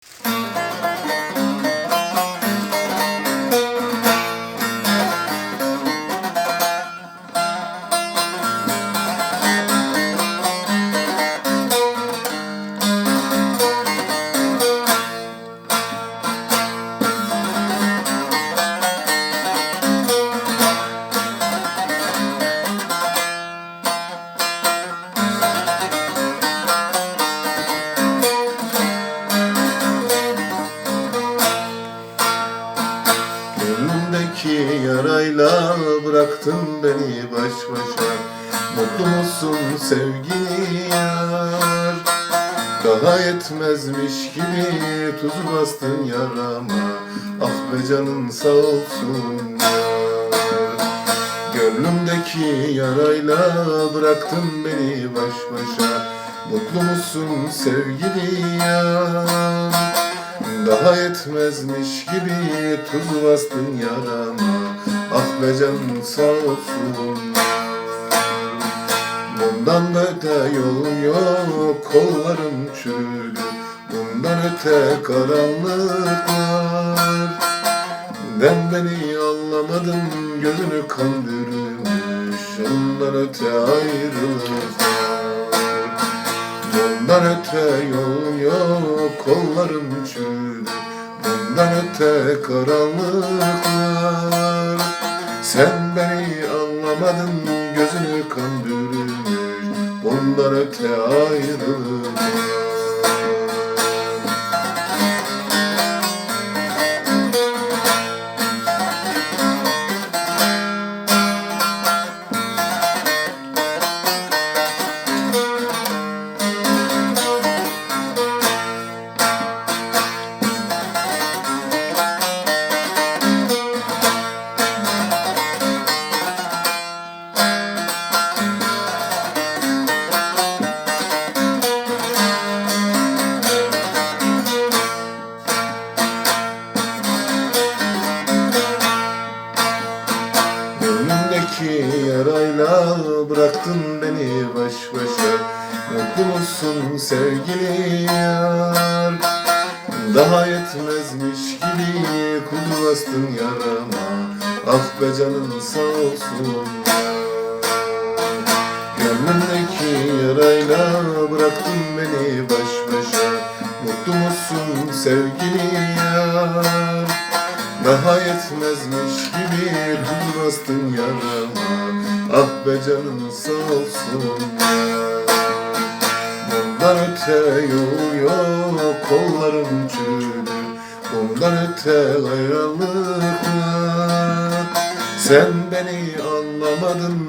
Gönlümdeki yarayla bıraktın beni baş başa. Mutlu musun sevgili yar? Daha yetmezmiş gibi tuz bastın yarama. Ah be canın sağ olsun yar. Gönlümdeki yarayla bıraktın beni baş başa. Mutlu musun sevgili yar? Daha yetmezmiş gibi tuz bastın yarama Be canım sağ olsun Bundan da öte yol yok kollarım çürüdü. Bundan öte karanlık var Ben beni anlamadım gözünü kandırmış. Ondan öte ayrılık var Bundan öte yol yok kollarım çürüdü. Bundan öte karanlık var Sen beni anlamadın gözünü kandırmış Bundan öte ayrılık Gönlümdeki yarayla bıraktın beni baş başa. Mutlu musun sevgili yar Daha yetmezmiş gibi kul bastın yarama. Ah be canın sağ olsun. Gönlümdeki yarayla bıraktın beni baş başa. Mutlu musun sevgili yar daha yetmezmiş gibi tuz bastın yarama Ah be canın sağ olsun. Bundan öte yol yok kollarım çürüdü. Bundan öte ayrılık Sen beni anlamadın